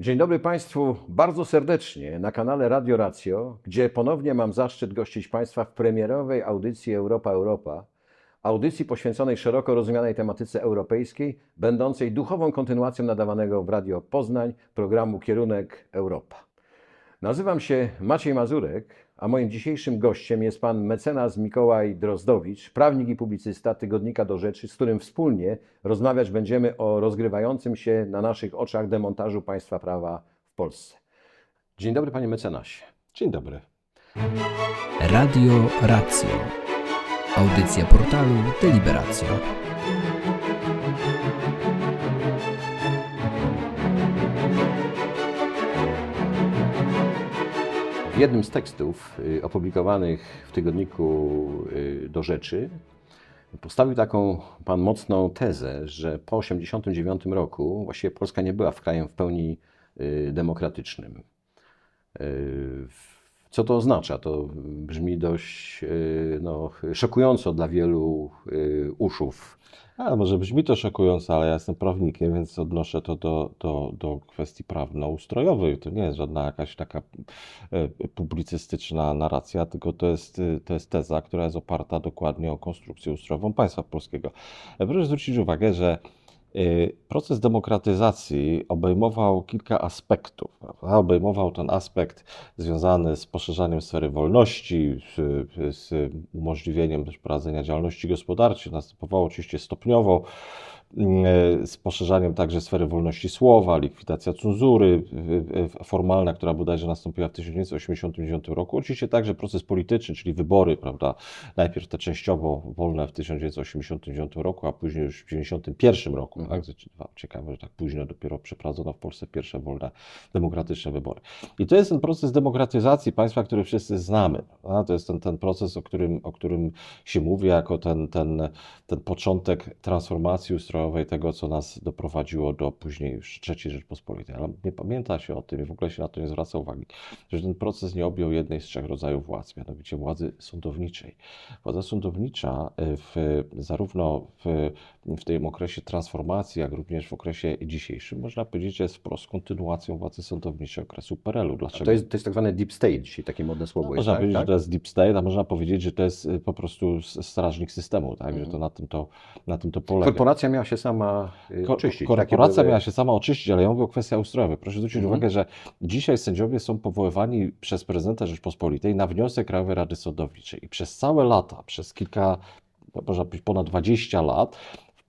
Dzień dobry Państwu bardzo serdecznie na kanale Radio Ratio, gdzie ponownie mam zaszczyt gościć Państwa w premierowej audycji Europa Europa, audycji poświęconej szeroko rozumianej tematyce europejskiej, będącej duchową kontynuacją nadawanego w Radio Poznań programu Kierunek Europa. Nazywam się Maciej Mazurek, a moim dzisiejszym gościem jest pan mecenas Mikołaj Drozdowicz, prawnik i publicysta Tygodnika do Rzeczy, z którym wspólnie rozmawiać będziemy o rozgrywającym się na naszych oczach demontażu państwa prawa w Polsce. Dzień dobry panie mecenasie. Dzień dobry. Radio Ratio. Audycja portalu Deliberatio. Jednym z tekstów y, opublikowanych w tygodniku y, do rzeczy postawił taką pan mocną tezę, że po 1989 roku właściwie Polska nie była w krajem w pełni y, demokratycznym. Y, Co to oznacza? To brzmi dość y, no, szokująco dla wielu y, uszów. A, może brzmi to szokująco, ale ja jestem prawnikiem, więc odnoszę to do, do, do kwestii prawno-ustrojowej. To nie jest żadna jakaś taka e, publicystyczna narracja, tylko to jest, to jest teza, która jest oparta dokładnie o konstrukcję ustrojową państwa polskiego. E, Proszę zwrócić uwagę, że proces demokratyzacji obejmował kilka aspektów. Prawda? Obejmował ten aspekt związany z poszerzaniem sfery wolności, z, z umożliwieniem też prowadzenia działalności gospodarczej. Następowało oczywiście stopniowo z poszerzaniem także sfery wolności słowa, likwidacja cenzury y, y, formalna, która bodajże nastąpiła w 1989 roku. Oczywiście także proces polityczny, czyli wybory, prawda? Najpierw te częściowo wolne w 1989 roku, a później już w 1991 roku. Tak? Ciekawe, że tak późno dopiero przeprowadzono w Polsce pierwsze wolne, demokratyczne wybory. I to jest ten proces demokratyzacji państwa, który wszyscy znamy. prawda? To jest ten, ten proces, o którym, o którym się mówi, jako ten, ten, ten początek transformacji ustrojowej, tego, co nas doprowadziło do później już III Rzeczpospolitej. Ale nie pamięta się o tym i w ogóle się na to nie zwraca uwagi, że ten proces nie objął jednej z trzech rodzajów władz, mianowicie władzy sądowniczej. Władza sądownicza y, w, zarówno w, w tym okresie transformacji, jak również w okresie dzisiejszym, można powiedzieć, że jest wprost kontynuacją władzy sądowniczej okresu PRL-u. A Dlaczego? to jest, to jest tak zwany deep state, czyli takie modne słowo No, jest, można tak? powiedzieć, tak? że to jest deep state, a można powiedzieć, że to jest y, po prostu strażnik systemu, tak? Mhm. że to na tym to, na tym to polega. Korporacja miała się sama y, Ko- oczyścić. Korporacja były- miała się sama oczyścić, ale ja mówię o kwestiach ustrojowych. Proszę zwrócić Mhm. uwagę, że dzisiaj sędziowie są powoływani przez prezydenta Rzeczpospolitej na wniosek Krajowej Rady Sądowniczej. I przez całe lata, przez kilka, no, można powiedzieć ponad 20 lat,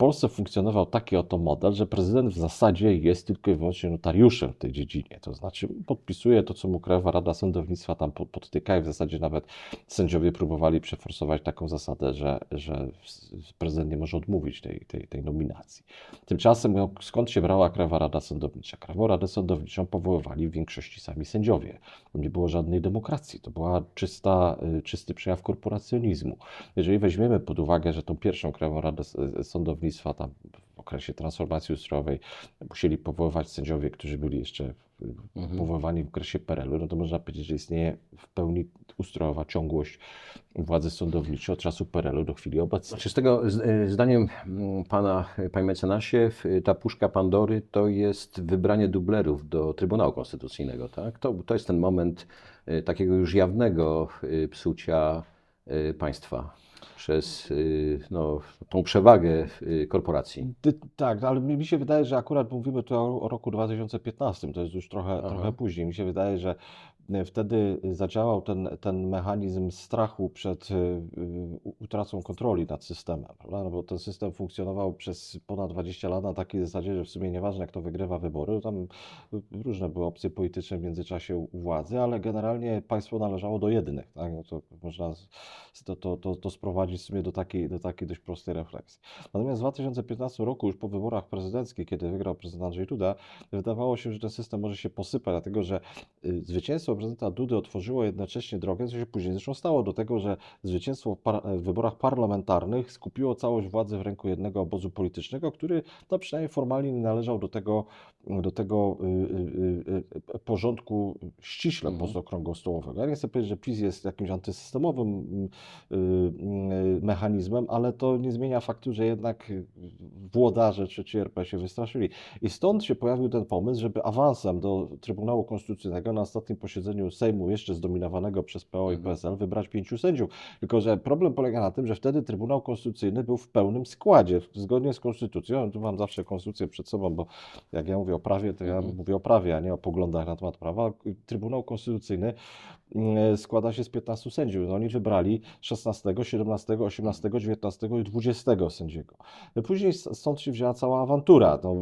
Polsce funkcjonował taki oto model, że prezydent w zasadzie jest tylko i wyłącznie notariuszem w tej dziedzinie. To znaczy podpisuje to, co mu Krajowa Rada Sądownictwa tam po- podtyka i w zasadzie nawet sędziowie próbowali przeforsować taką zasadę, że, że prezydent nie może odmówić tej, tej, tej nominacji. Tymczasem no, skąd się brała Krajowa Rada Sądownicza? Krajową Radę Sądowniczą powoływali w większości sami sędziowie. Nie było żadnej demokracji. To była czysta, y, czysty przejaw korporacjonizmu. Jeżeli weźmiemy pod uwagę, że tą pierwszą Krajową Radę S- Sądownictwa tam w okresie transformacji ustrojowej musieli powoływać sędziowie, którzy byli jeszcze y, Mhm. powoływani w okresie PRL-u, no to można powiedzieć, że istnieje w pełni ustrojowa ciągłość władzy sądowniczej od czasu PRL-u do chwili obecnej. Znaczy z tego y, zdaniem mm, pana, y, panie mecenasie, ta puszka Pandory to jest wybranie dublerów do Trybunału Konstytucyjnego, tak? To, to jest ten moment takiego już jawnego psucia państwa przez y, no, tą przewagę y, korporacji. Tak, ale mi, się wydaje, że akurat mówimy tu o, roku 2015, to jest już trochę, Aha. trochę później. Mi się wydaje, że wtedy zadziałał ten, ten mechanizm strachu przed y, y, utracą kontroli nad systemem, prawda? No bo ten system funkcjonował przez ponad 20 lat na takiej zasadzie, że w sumie nieważne kto wygrywa wybory, tam różne były opcje polityczne w międzyczasie u władzy, ale generalnie państwo należało do jednych, tak? No to można to, to, to, to sprowadzić w sumie do takiej, do takiej dość prostej refleksji. Natomiast w 2015 roku, już po wyborach prezydenckich, kiedy wygrał prezydent Andrzej Duda, wydawało się, że ten system może się posypać, dlatego że y, zwycięstwo prezydenta Dudy otworzyło jednocześnie drogę, co się później zresztą stało, do tego, że zwycięstwo w, wyborach parlamentarnych skupiło całość władzy w ręku jednego obozu politycznego, który no, przynajmniej formalnie nie należał do tego, do tego y, y, y, y, porządku ściśle Mhm. pozokrągłostołowego. Ja nie chcę powiedzieć, że PiS jest jakimś antysystemowym y, y, mechanizmem, ale to nie zmienia faktu, że jednak włodarze III RP się wystraszyli. I stąd się pojawił ten pomysł, żeby awansem do Trybunału Konstytucyjnego na ostatnim posiedzeniu Sejmu, jeszcze zdominowanego przez PO i Mhm. PSL, wybrać pięciu sędziów. Tylko, że problem polega na tym, że wtedy Trybunał Konstytucyjny był w pełnym składzie, zgodnie z Konstytucją. Tu mam zawsze Konstytucję przed sobą, bo jak ja mówię o prawie, to ja Mhm. mówię o prawie, a nie o poglądach na temat prawa. Trybunał Konstytucyjny mm, składa się z 15 sędziów. No, oni wybrali 16, 17, 18, 19 i 20 sędziego. Później stąd się wzięła cała awantura. No,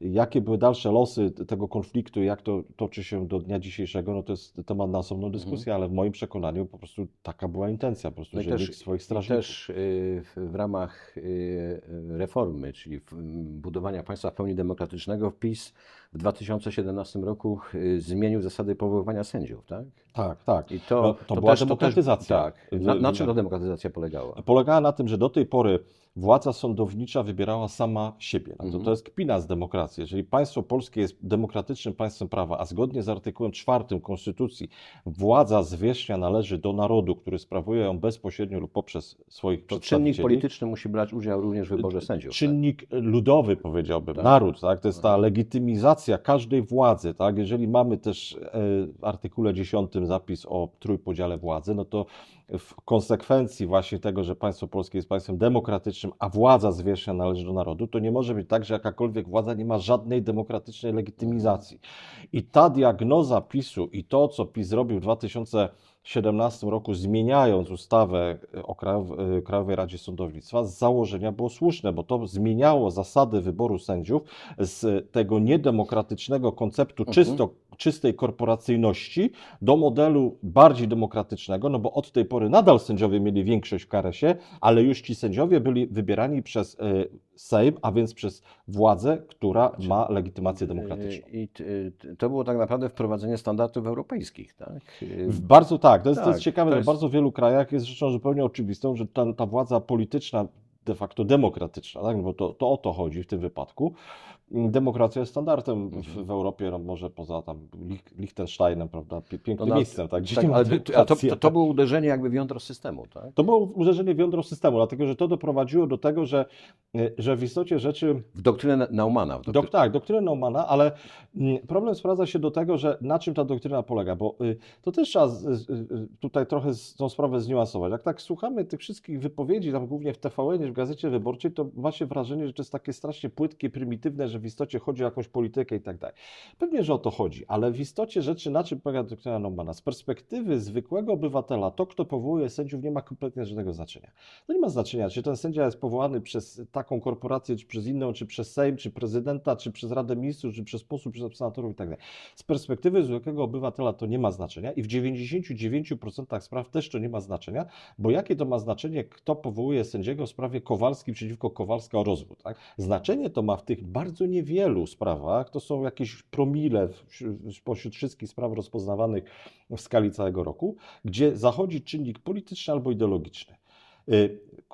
jakie były dalsze losy tego konfliktu, jak to toczy się do dnia dzisiejszego, no to jest temat na osobną dyskusję, ale w moim przekonaniu po prostu taka była intencja, po prostu, No żeby też- swoich strażników. też y, w, ramach y, reformy, czyli budowania państwa w pełni demokratycznego, PiS w 2017 roku y, zmienił zasady powoływania sędziów, tak? Tak, tak. I to, No, to była też, demokratyzacja. tak. Na, na czym ta demokratyzacja polegała? polegała na tym, że do tej pory władza sądownicza wybierała sama siebie. No to, Mhm. to jest kpina z demokracji. Jeżeli państwo polskie jest demokratycznym państwem prawa, a zgodnie z artykułem 4 Konstytucji władza zwierzchnia należy do narodu, który sprawuje ją bezpośrednio lub poprzez swoich To czynnik polityczny musi brać udział również w wyborze sędziów. tak? Czynnik ludowy, powiedziałbym, Tak. naród, tak? To jest ta legitymizacja każdej władzy, tak? Jeżeli mamy też e, w artykule 10 zapis o trójpodziale władzy, no to w konsekwencji właśnie tego, że państwo polskie jest państwem demokratycznym, a władza zwierzchnia należy do narodu, to nie może być tak, że jakakolwiek władza nie ma żadnej demokratycznej legitymizacji. I ta diagnoza PiSu i to, co PiS zrobił w 2017 roku, zmieniając ustawę o Krajow- Krajowej Radzie Sądownictwa, z założenia było słuszne, bo to zmieniało zasady wyboru sędziów z tego niedemokratycznego konceptu Mhm. czysto, czystej korporacyjności do modelu bardziej demokratycznego, no bo od tej pory nadal sędziowie mieli większość w karesie, ale już ci sędziowie byli wybierani przez e, Sejm, a więc przez władzę, która ma legitymację demokratyczną. Y, I t- y, to było tak naprawdę wprowadzenie standardów europejskich, tak? Y, Bardzo tak, to jest, to Tak, jest ciekawe, to że jest- w bardzo wielu krajach jest rzeczą zupełnie oczywistą, że ta, ta władza polityczna, de facto demokratyczna, tak? No bo to, to o to chodzi w tym wypadku. Demokracja jest standardem w, Mhm. w Europie, no może poza tam Liechtensteinem, prawda, pięknym na- miejscem, tak? Tak, ale to, a to, to, to było uderzenie jakby w jądro systemu, tak? to było uderzenie w jądro systemu, dlatego że to doprowadziło do tego, że, że w istocie rzeczy W doktrynę Naumana. W doktrynę. Dok, tak, doktrynę Naumana, ale mm, problem sprowadza się do tego, że na czym ta doktryna polega, bo y, to też trzeba y, tutaj trochę tą sprawę zniuansować. Jak tak słuchamy tych wszystkich wypowiedzi, tam głównie w TVN, w Gazecie Wyborczej, to ma się wrażenie, że to jest takie strasznie płytkie, prymitywne, że w istocie chodzi o jakąś politykę i tak dalej. Pewnie, że o to chodzi, ale w istocie rzeczy na czym polega doktryna Naumana? Z perspektywy zwykłego obywatela, to kto powołuje sędziów nie ma kompletnie żadnego znaczenia. To nie ma znaczenia, czy ten sędzia jest powołany przez taką korporację, czy przez inną, czy przez Sejm, czy prezydenta, czy przez Radę Ministrów, czy przez posłów, czy przez senatorów i tak dalej. Z perspektywy zwykłego obywatela to nie ma znaczenia i w 99% spraw też to nie ma znaczenia, bo jakie to ma znaczenie, kto powołuje sędziego w sprawie Kowalski przeciwko Kowalska o rozwód. Tak? Znaczenie to ma w tych bardzo niewielu sprawach, to są jakieś promile spośród wszystkich spraw rozpoznawanych w skali całego roku, gdzie zachodzi czynnik polityczny albo ideologiczny.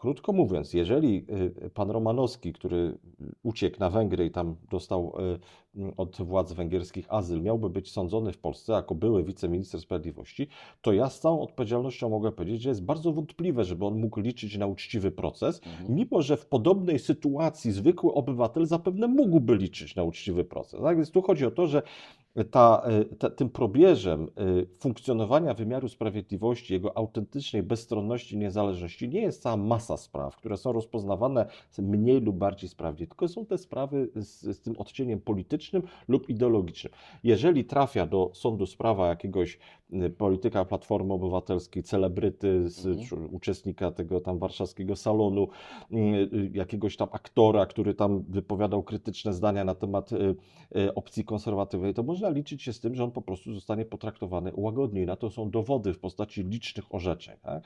Krótko mówiąc, jeżeli y, pan Romanowski, który uciekł na Węgry i tam dostał y, od władz węgierskich azyl, miałby być sądzony w Polsce jako były wiceminister sprawiedliwości, to ja z całą odpowiedzialnością mogę powiedzieć, że jest bardzo wątpliwe, żeby on mógł liczyć na uczciwy proces, Mhm. mimo że w podobnej sytuacji zwykły obywatel zapewne mógłby liczyć na uczciwy proces. Tak więc tu chodzi o to, że ta, y, ta, tym probierzem y, funkcjonowania wymiaru sprawiedliwości, jego autentycznej bezstronności i niezależności nie jest cała masa spraw, które są rozpoznawane mniej lub bardziej sprawnie, tylko są te sprawy z, z tym odcieniem politycznym lub ideologicznym. Jeżeli trafia do sądu sprawa jakiegoś y, polityka Platformy Obywatelskiej, celebryty, z, Mhm. uczestnika tego tam warszawskiego salonu, jakiegoś tam aktora, który tam wypowiadał krytyczne zdania na temat opcji konserwatywnej, to można liczyć się z tym, że on po prostu zostanie potraktowany łagodniej. Na to są dowody w postaci licznych orzeczeń. Tak?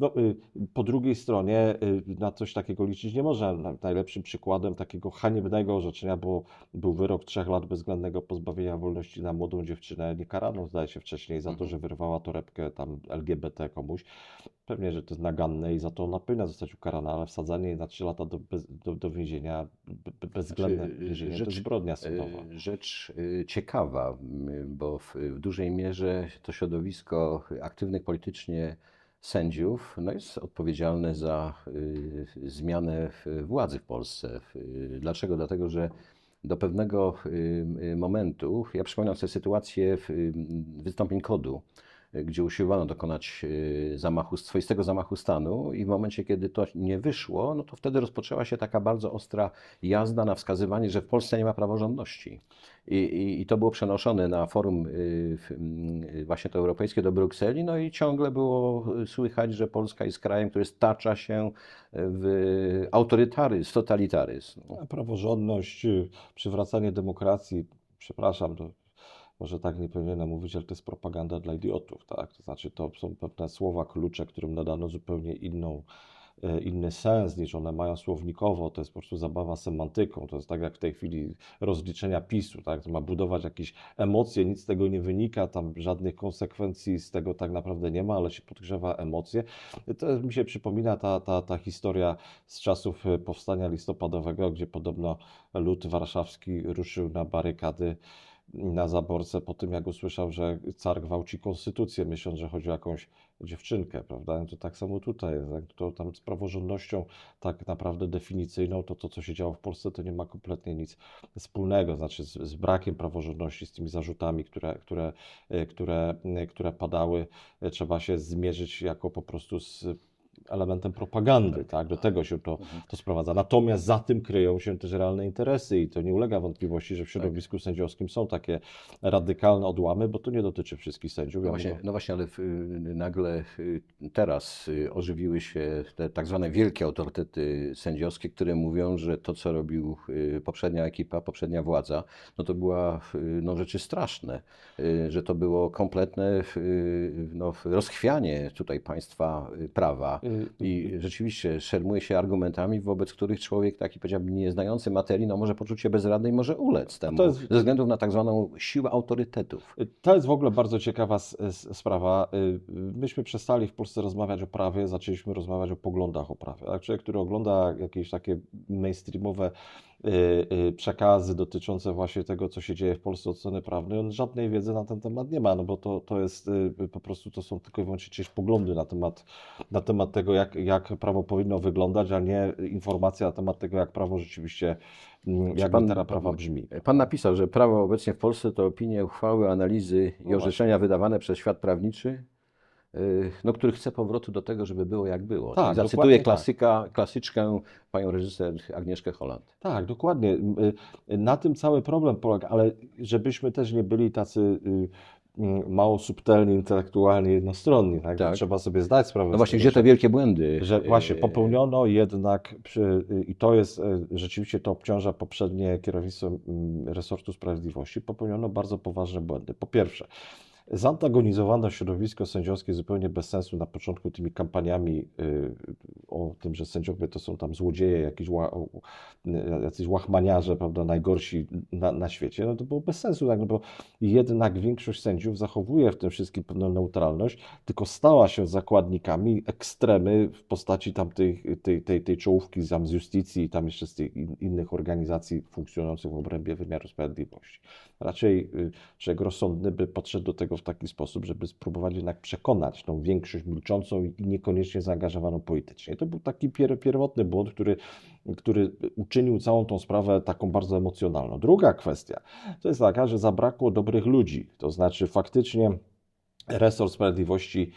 No, y, po drugiej stronie y, na coś takiego liczyć nie można. Na- Najlepszym przykładem takiego haniebnego orzeczenia było, był wyrok trzech lat bezwzględnego pozbawienia wolności na młodą dziewczynę, niekaraną zdaje się wcześniej za to, Mhm. że wyrwała torebkę tam LGBT komuś. Pewnie, że to jest naganne i za to ona powinna zostać ukarana, ale wsadzanie jej na trzy lata do, bez, do, do więzienia, be- be- bezwzględne Znaczy, więzienie, to rzecz- jest zbrodnia sądowa. Y, Rzecz y, ciekawa, bo w, w dużej mierze to środowisko aktywnych politycznie sędziów no jest odpowiedzialny za y, zmianę władzy w Polsce. Y, Dlaczego? Dlatego, że do pewnego y, momentu, ja przypominam sobie sytuację w, wystąpień kodu, gdzie usiłowano dokonać y, zamachu, swoistego zamachu stanu i w momencie, kiedy to nie wyszło, no to wtedy rozpoczęła się taka bardzo ostra jazda na wskazywanie, że w Polsce nie ma praworządności. I, i, i to było przenoszone na forum y, y, właśnie to europejskie do Brukseli, no i ciągle było słychać, że Polska jest krajem, który stacza się w autorytaryzm, totalitaryzm. Praworządność, przywracanie demokracji, przepraszam, to może tak nie powinienem mówić, ale to jest propaganda dla idiotów, tak? To znaczy to są pewne słowa klucze, którym nadano zupełnie inną, e, inny sens niż one mają słownikowo, to jest po prostu zabawa semantyką, to jest tak jak w tej chwili rozliczenia PiSu, tak? To ma budować jakieś emocje, nic z tego nie wynika, tam żadnych konsekwencji z tego tak naprawdę nie ma, ale się podgrzewa emocje. To mi się przypomina ta, ta, ta historia z czasów e, powstania listopadowego, gdzie podobno lud warszawski ruszył na barykady na Zaborce po tym, jak usłyszał, że car gwałci konstytucję, myśląc, że chodzi o jakąś dziewczynkę, prawda? No To tak samo tutaj To tam z praworządnością tak naprawdę definicyjną, to to, co się działo w Polsce, to nie ma kompletnie nic wspólnego, znaczy z, z brakiem praworządności, z tymi zarzutami, które, które, e, które, e, które padały, e, trzeba się zmierzyć jako po prostu z elementem propagandy, tak? Do tego się to, to sprowadza. Natomiast za tym kryją się też realne interesy i to nie ulega wątpliwości, że w środowisku sędziowskim są takie radykalne odłamy, bo to nie dotyczy wszystkich sędziów. No właśnie, no właśnie, ale w, y, nagle y, teraz y, ożywiły się te tak zwane wielkie autorytety sędziowskie, które mówią, że to, co robił poprzednia ekipa, poprzednia władza, no to była no, rzeczy straszne, że to było kompletne no, rozchwianie tutaj państwa prawa. I rzeczywiście szermuje się argumentami, wobec których człowiek taki, powiedziałbym, nie znający materii, no może poczuć się bezradny i może ulec temu, jest- ze względu na tak zwaną siłę autorytetów. To jest w ogóle bardzo ciekawa sprawa. Y, Myśmy przestali w Polsce rozmawiać o prawie, zaczęliśmy rozmawiać o poglądach o prawie. Tak? Człowiek, który ogląda jakieś takie mainstreamowe przekazy dotyczące właśnie tego, co się dzieje w Polsce od strony prawnej, on żadnej wiedzy na ten temat nie ma, no bo to, to jest y, po prostu to są tylko i wyłącznie czyjeś poglądy na temat, na temat tego, jak, jak prawo powinno wyglądać, a nie informacja na temat tego, jak prawo rzeczywiście, mm, jak pan- litera prawa brzmi. Pan napisał, że prawo obecnie w Polsce to opinie, uchwały, analizy i No orzeczenia wydawane przez świat prawniczy, no, który chce powrotu do tego, żeby było jak było. Tak, Zacytuję tak. klasyka, klasyczkę panią reżyser Agnieszkę Holland. Tak, dokładnie. M, y, Na tym cały problem polega, ale żebyśmy też nie byli tacy y, mało subtelni, intelektualnie jednostronni, tak? Tak. Trzeba sobie zdać sprawę No właśnie, gdzie te wielkie błędy? że właśnie popełniono jednak, przy, i to jest, rzeczywiście to obciąża poprzednie kierownictwo mm, resortu sprawiedliwości, popełniono bardzo poważne błędy. Po pierwsze, zantagonizowano środowisko sędziowskie zupełnie bez sensu na początku tymi kampaniami y, o tym, że sędziowie to są tam złodzieje, y, jacyś łachmaniarze, prawda, najgorsi na, na świecie. No to było bez sensu, tak, no bo jednak większość sędziów zachowuje w tym wszystkim pewną neutralność, tylko stała się zakładnikami ekstremy w postaci tam tej, tej, tej, tej czołówki tam z justycji i tam jeszcze z tych in, innych organizacji funkcjonujących w obrębie wymiaru sprawiedliwości. Raczej y, człowiek rozsądny by podszedł do tego w taki sposób, żeby spróbować jednak przekonać tą większość milczącą i niekoniecznie zaangażowaną politycznie. To był taki pier, pierwotny błąd, który, który uczynił całą tą sprawę taką bardzo emocjonalną. Druga kwestia to jest taka, że zabrakło dobrych ludzi, to znaczy faktycznie resort sprawiedliwości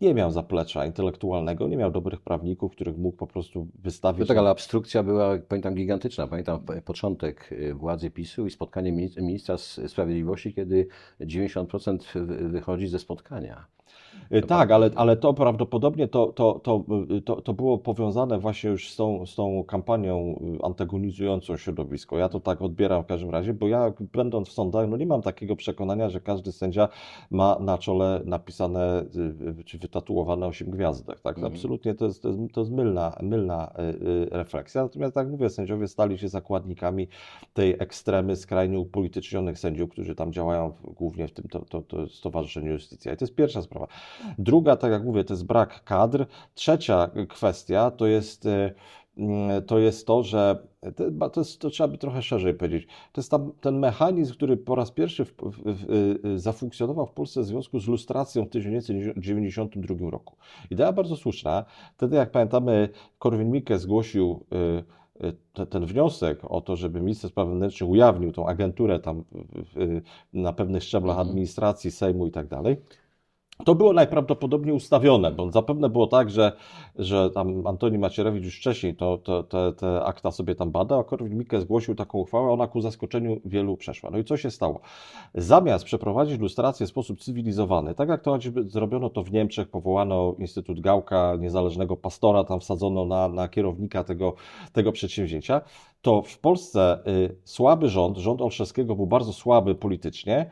nie miał zaplecza intelektualnego, nie miał dobrych prawników, których mógł po prostu No wystawić. tak, na- ale obstrukcja była, pamiętam, gigantyczna. Pamiętam początek y, władzy PiSu i spotkanie mini- ministra sprawiedliwości, kiedy 90% wy- wychodzi ze spotkania. Tak, ale, ale to prawdopodobnie to, to, to, to, to było powiązane właśnie już z tą, z tą kampanią antagonizującą środowisko. Ja to tak odbieram w każdym razie, bo ja będąc w sądach, no nie mam takiego przekonania, że każdy sędzia ma na czole napisane y, y, czy wytatuowane 8 gwiazdek. Tak? Mhm. Absolutnie to jest, to jest, to jest mylna, mylna y, refleksja. Natomiast tak jak mówię, sędziowie stali się zakładnikami tej ekstremy skrajnie upolitycznionych sędziów, którzy tam działają głównie w tym to, to, to Stowarzyszeniu Justycja. I to jest pierwsza sprawa. Druga, tak jak mówię, to jest brak kadr. Trzecia kwestia to jest e, mm, to jest to, że to, jest, to trzeba by trochę szerzej powiedzieć. To jest tam, ten mechanizm, który po raz pierwszy w, w, w, y, zafunkcjonował w Polsce w związku z lustracją w 1992 roku. Idea bardzo słuszna. Wtedy, jak pamiętamy, Korwin-Mikke zgłosił y, y, te, ten wniosek o to, żeby minister spraw wewnętrznych ujawnił tą agenturę tam na pewnych szczeblach Mhm. administracji, Sejmu i tak dalej. To było najprawdopodobniej ustawione, bo zapewne było tak, że, że tam Antoni Macierewicz już wcześniej to, to, te, te akta sobie tam badał, a Korwin-Mikke zgłosił taką uchwałę, ona ku zaskoczeniu wielu przeszła. No i co się stało? Zamiast przeprowadzić lustrację w sposób cywilizowany, tak jak to zrobiono to w Niemczech, powołano Instytut Gałka, niezależnego pastora, tam wsadzono na, na kierownika tego, tego przedsięwzięcia, to w Polsce y, słaby rząd, rząd Olszewskiego był bardzo słaby politycznie,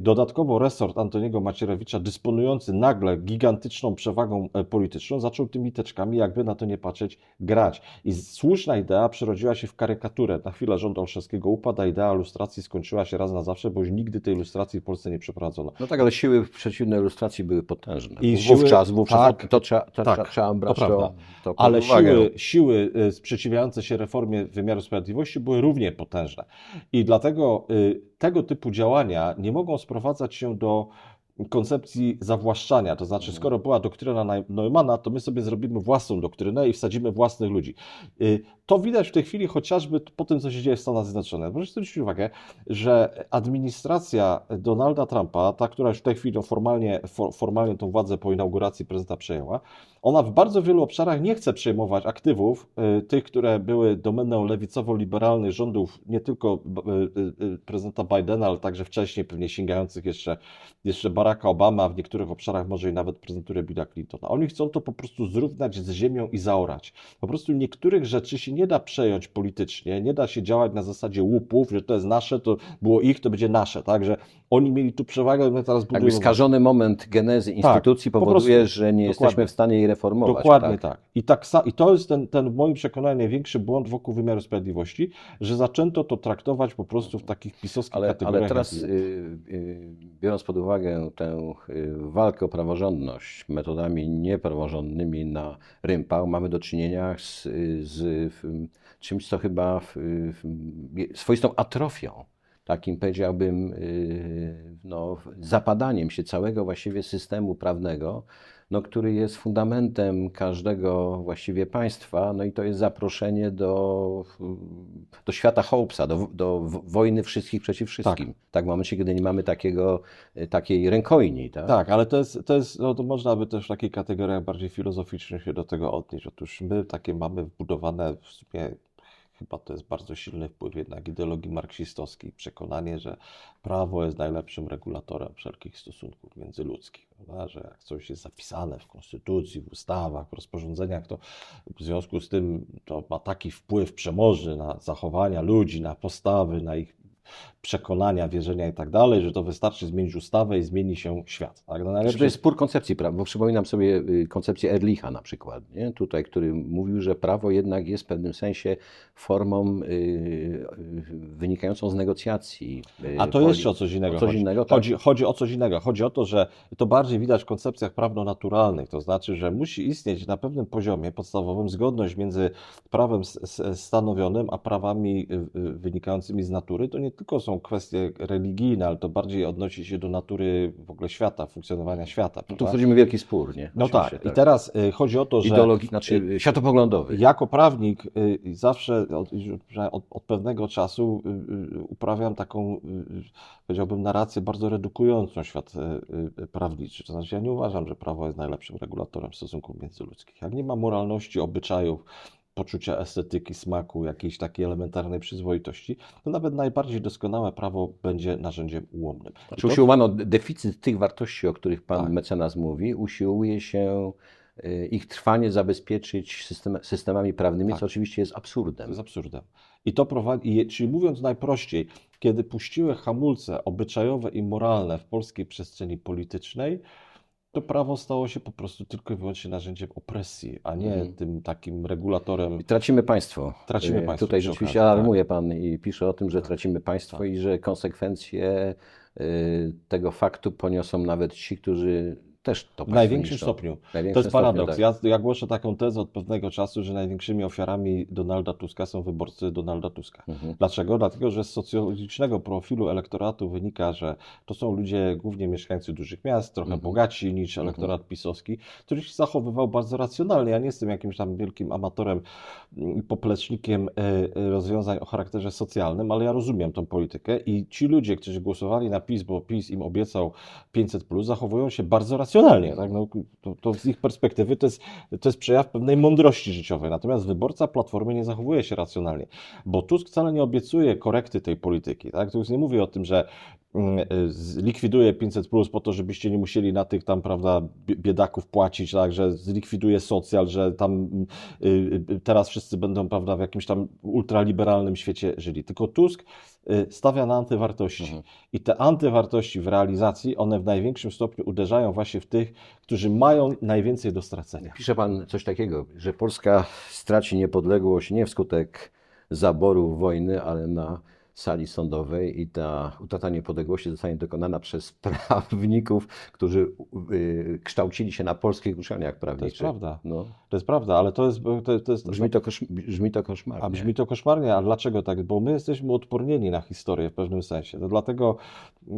Dodatkowo resort Antoniego Macierewicza, dysponujący nagle gigantyczną przewagą e, polityczną, zaczął tymi teczkami, jakby na to nie patrzeć, grać. I słuszna idea przerodziła się w karykaturę. Na chwilę rząd Olszewskiego upadł, a idea lustracji skończyła się raz na zawsze, bo już nigdy tej lustracji w Polsce nie przeprowadzono. No tak, ale siły przeciwnej ilustracji były potężne. I siły- wówczas, wówczas tak, to, trzeba, to, tak, trzeba brać to to, Ale uwagę. siły, siły y, sprzeciwiające się reformie wymiaru sprawiedliwości były równie potężne. I dlatego y, tego typu działania nie mogą sprowadzać się do koncepcji zawłaszczania. To znaczy, skoro była doktryna Neu- Neumana, to my sobie zrobimy własną doktrynę i wsadzimy własnych ludzi. Y, To widać w tej chwili chociażby po tym, co się dzieje w Stanach Zjednoczonych. Proszę zwrócić uwagę, że administracja Donalda Trumpa, ta, która już w tej chwili formalnie, for, formalnie tą władzę po inauguracji prezydenta przejęła, ona w bardzo wielu obszarach nie chce przejmować aktywów y, tych, które były domeną lewicowo-liberalnych rządów, nie tylko y, prezydenta Bidena, ale także wcześniej, pewnie sięgających jeszcze, jeszcze Baracka Obama, a w niektórych obszarach może i nawet prezydenturę Billa Clintona. Oni chcą to po prostu zrównać z ziemią i zaorać. Po prostu niektórych rzeczy się nie da przejąć politycznie, nie da się działać na zasadzie łupów, że to jest nasze, to było ich, to będzie nasze, tak, że oni mieli tu przewagę, my teraz Jakby budujemy. skażony moment genezy instytucji po powoduje, prostu. że nie Dokładnie. jesteśmy w stanie jej reformować. Dokładnie tak. tak. I, tak I to jest ten, ten w moim przekonaniu największy błąd wokół wymiaru sprawiedliwości, że zaczęto to traktować po prostu w takich pisowskich Ale, kategoriach. ale teraz, y, y, biorąc pod uwagę tę y, walkę o praworządność metodami niepraworządnymi na rympał, mamy do czynienia z, z y, czymś, co chyba w, w, swoistą atrofią, takim powiedziałbym, y, no, zapadaniem się całego właściwie systemu prawnego, no, który jest fundamentem każdego właściwie państwa, no i to jest zaproszenie do, do świata Hobbesa, do, do wojny wszystkich przeciw wszystkim. Tak. w momencie, kiedy nie mamy takiego, y, takiej rękojni. Tak? Tak, ale to jest, to jest no to można by też w takich kategoriach bardziej filozoficznych się do tego odnieść. Otóż my takie mamy wbudowane w sumie, chyba to jest bardzo silny wpływ jednak ideologii marksistowskiej, przekonanie, że prawo jest najlepszym regulatorem wszelkich stosunków międzyludzkich. Prawda? Że jak coś jest zapisane w konstytucji, w ustawach, w rozporządzeniach, to w związku z tym to ma taki wpływ przemożny na zachowania ludzi, na postawy, na ich przekonania, wierzenia i tak dalej, że to wystarczy zmienić ustawę i zmieni się świat. Tak? No Znaczy, najlepsze to jest spór koncepcji bo przypominam sobie y, koncepcję Erlicha na przykład, nie? tutaj, który mówił, że prawo jednak jest w pewnym sensie formą y, y, wynikającą z negocjacji. y, A to poli- jeszcze o coś innego. o coś chodzi. innego, tak. chodzi, chodzi o coś innego. Chodzi o to, że to bardziej widać w koncepcjach prawno-naturalnych. To znaczy, że musi istnieć na pewnym poziomie podstawowym zgodność między prawem stanowionym, a prawami y, wynikającymi z natury. To nie tylko są kwestie religijne, ale to bardziej odnosi się do natury w ogóle świata, funkcjonowania świata. Tu prawda? wchodzimy w wielki spór, nie? No Oczywiście, tak. I teraz y, chodzi o to, że Ideologii, znaczy y, światopoglądowy. jako prawnik y, zawsze od, od, od pewnego czasu uprawiam taką, powiedziałbym, narrację bardzo redukującą świat prawniczy. To znaczy, ja nie uważam, że prawo jest najlepszym regulatorem stosunków międzyludzkich. Jak nie ma moralności, obyczajów, poczucia estetyki, smaku, jakiejś takiej elementarnej przyzwoitości, to nawet najbardziej doskonałe prawo będzie narzędziem ułomnym. I Znaczy to- usiłowano deficyt tych wartości, o których pan Tak. mecenas mówi, usiłuje się y, ich trwanie zabezpieczyć system, systemami prawnymi, Tak. co oczywiście jest To absurdem. jest absurdem. I to prowadzi, czyli mówiąc najprościej, kiedy puściły hamulce obyczajowe i moralne w polskiej przestrzeni politycznej, to prawo stało się po prostu tylko i wyłącznie narzędziem opresji, a nie Mhm. tym takim regulatorem. I Tracimy państwo. Tracimy Y, państwo Tutaj rzeczywiście okazji, tak. alarmuje pan i pisze o tym, że tracimy państwo Tak. i że konsekwencje y, tego faktu poniosą nawet ci, którzy też to W największym niszczą. stopniu. Największym To jest stopniu, paradoks. tak. Ja, ja głoszę taką tezę od pewnego czasu, że największymi ofiarami Donalda Tuska są wyborcy Donalda Tuska. Mhm. Dlaczego? Dlatego, że z socjologicznego profilu elektoratu wynika, że to są ludzie głównie mieszkańcy dużych miast, trochę Mhm. bogaci niż elektorat pisowski, który się zachowywał bardzo racjonalnie. Ja nie jestem jakimś tam wielkim amatorem i poplecznikiem e, e, rozwiązań o charakterze socjalnym, ale ja rozumiem tą politykę i ci ludzie, którzy głosowali na PiS, bo PiS im obiecał 500+, zachowują się bardzo racjonalnie. Tak? No, to, to z ich perspektywy to jest, to jest przejaw pewnej mądrości życiowej. Natomiast wyborca Platformy nie zachowuje się racjonalnie, bo Tusk wcale nie obiecuje korekty tej polityki. Tak? Tusk nie mówi o tym, że zlikwiduje 500 plus po to, żebyście nie musieli na tych tam, prawda, bie- biedaków płacić, tak, że zlikwiduje socjal, że tam y, y, teraz wszyscy będą, prawda, w jakimś tam ultraliberalnym świecie żyli. Tylko Tusk y, stawia na antywartości. Mhm. I te antywartości w realizacji, one w największym stopniu uderzają właśnie w tych, którzy mają najwięcej do stracenia. Pisze pan coś takiego, że Polska straci niepodległość nie wskutek zaborów wojny, ale na sali sądowej i ta utrata niepodległości zostanie dokonana przez prawników, którzy y, kształcili się na polskich uczelniach prawniczych. prawda. No, To jest prawda, ale to jest, to, to jest brzmi, to kosz, brzmi to koszmarnie. A brzmi to koszmarnie, a dlaczego tak? Bo my jesteśmy odpornieni na historię w pewnym sensie. To dlatego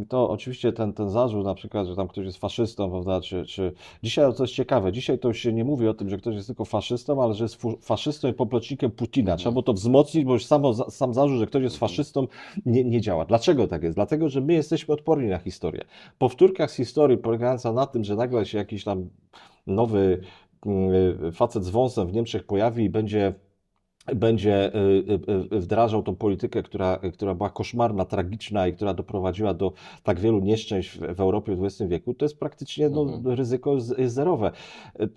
to oczywiście ten, ten zarzut na przykład, że tam ktoś jest faszystą, prawda, czy, czy... Dzisiaj to jest ciekawe, dzisiaj to się nie mówi o tym, że ktoś jest tylko faszystą, ale że jest faszystą i poplecznikiem Putina. Trzeba było to wzmocnić, bo już samo, sam zarzut, że ktoś jest faszystą nie, nie działa. Dlaczego tak jest? Dlatego, że my jesteśmy odporni na historię. Powtórka z historii polegająca na tym, że nagle się jakiś tam nowy mm, facet z wąsem w Niemczech pojawi i będzie będzie y, y, y, wdrażał tą politykę, która, która była koszmarna, tragiczna i która doprowadziła do tak wielu nieszczęść w, Europie w XX wieku, to jest praktycznie no, Mhm. ryzyko zerowe.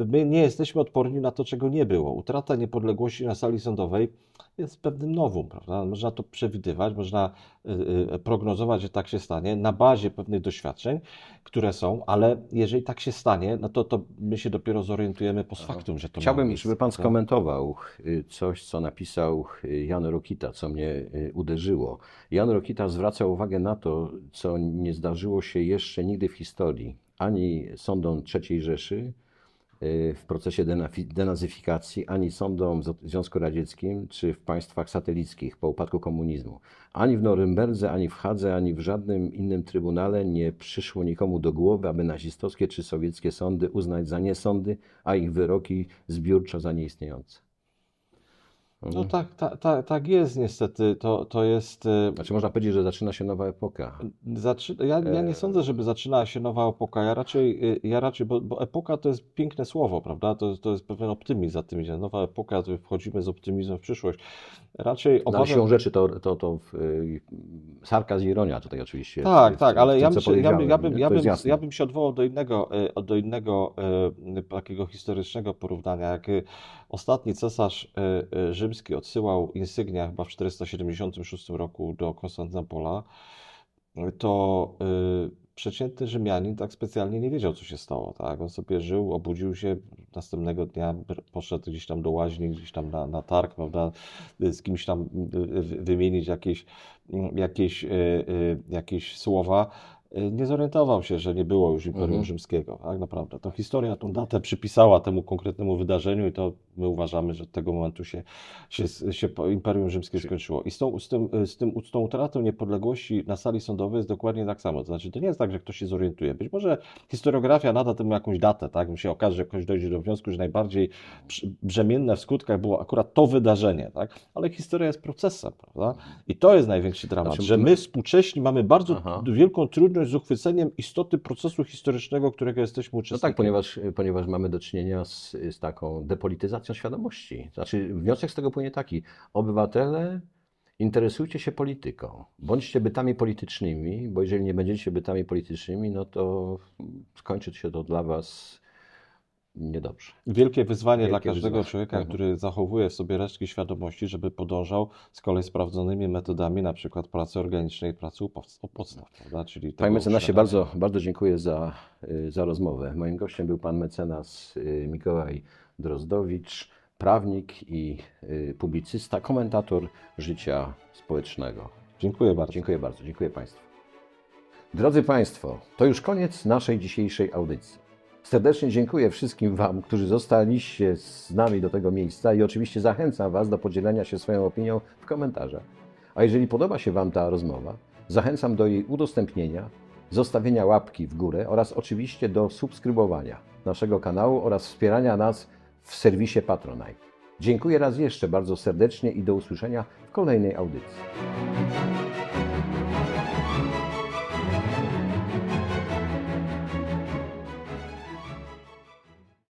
My nie jesteśmy odporni na to, czego nie było. Utrata niepodległości na sali sądowej jest pewnym nowum, prawda? Można to przewidywać, można y, y, prognozować, że tak się stanie na bazie pewnych doświadczeń, które są, ale jeżeli tak się stanie, no to, to my się dopiero zorientujemy post factum, że to Chciałbym, miejsce, żeby pan prawda? skomentował y, coś, co napisał Jan Rokita, co mnie uderzyło. Jan Rokita zwraca uwagę na to, co nie zdarzyło się jeszcze nigdy w historii, ani sądom III Rzeszy w procesie denazyfikacji, ani sądom w Związku Radzieckim, czy w państwach satelickich po upadku komunizmu. Ani w Norymberdze, ani w Hadze, ani w żadnym innym trybunale nie przyszło nikomu do głowy, aby nazistowskie czy sowieckie sądy uznać za niesądy, a ich wyroki zbiórczo za nieistniejące. No tak, tak, tak, tak jest niestety. To, to jest. e, Znaczy można powiedzieć, że zaczyna się nowa epoka. Zaczy... Ja, ja E, nie sądzę, żeby zaczynała się nowa epoka. Ja raczej, y, ja raczej bo, bo epoka to jest piękne słowo, prawda? To, to jest pewien optymizm za tym idzie. Nowa epoka, to wchodzimy z optymizmem w przyszłość. Raczej No, ale siłą obawiam... rzeczy to, to, to y, sarkazm i ironia tutaj oczywiście. Tak, tak, ale tym, ja bym, się, ja, bym, ja, bym, ja, bym, ja bym się odwołał do innego, e, do innego e, takiego historycznego porównania. Jak e, ostatni cesarz e, e, rzymski odsyłał insygnia chyba w 476 roku do Konstantynopola, to y, przeciętny Rzymianin tak specjalnie nie wiedział, co się stało. Tak? On sobie żył, obudził się, następnego dnia poszedł gdzieś tam do łaźni, gdzieś tam na, na targ, prawda? y, z kimś tam y, wymienić jakieś, jakieś, jakieś słowa. Y, Nie zorientował się, że nie było już Imperium Mhm. Rzymskiego. Tak naprawdę. To historia tą datę przypisała temu konkretnemu wydarzeniu i to my uważamy, że od tego momentu się, się, się Imperium Rzymskie skończyło. I z tą, z, tym, z, tym, z tą utratą niepodległości na sali sądowej jest dokładnie tak samo. To znaczy, to nie jest tak, że ktoś się zorientuje. Być może historiografia nada temu jakąś datę, tak? Mi się okaże, że ktoś dojdzie do wniosku, że najbardziej brzemienne w skutkach było akurat to wydarzenie, tak? Ale historia jest procesem, prawda? I to jest największy dramat, Znaczy, że my współcześni mamy bardzo Aha. wielką trudność z uchwyceniem istoty procesu historycznego, którego jesteśmy No uczestnikami. tak, ponieważ, ponieważ mamy do czynienia z, z taką depolityzacją świadomości. Znaczy, wniosek z tego płynie taki: obywatele, interesujcie się polityką, bądźcie bytami politycznymi, bo jeżeli nie będziecie bytami politycznymi, no to skończy się to dla Was niedobrze. Wielkie wyzwanie dla Wielkie każdego wyzwanie. człowieka, Mhm. który zachowuje w sobie resztki świadomości, żeby podążał z kolei sprawdzonymi metodami, na przykład pracy organicznej pracy u pods- u podstaw, prawda? Czyli Panie mecenasie, bardzo, bardzo dziękuję za, y, za rozmowę. Moim gościem był pan mecenas y, Mikołaj Drozdowicz, prawnik i y, publicysta, komentator życia społecznego. Dziękuję bardzo. Dziękuję bardzo, dziękuję Państwu. Drodzy Państwo, to już koniec naszej dzisiejszej audycji. Serdecznie dziękuję wszystkim Wam, którzy zostaliście z nami do tego miejsca i oczywiście zachęcam Was do podzielenia się swoją opinią w komentarzach. A jeżeli podoba się Wam ta rozmowa, zachęcam do jej udostępnienia, zostawienia łapki w górę oraz oczywiście do subskrybowania naszego kanału oraz wspierania nas w serwisie Patronite. Dziękuję raz jeszcze bardzo serdecznie i do usłyszenia w kolejnej audycji.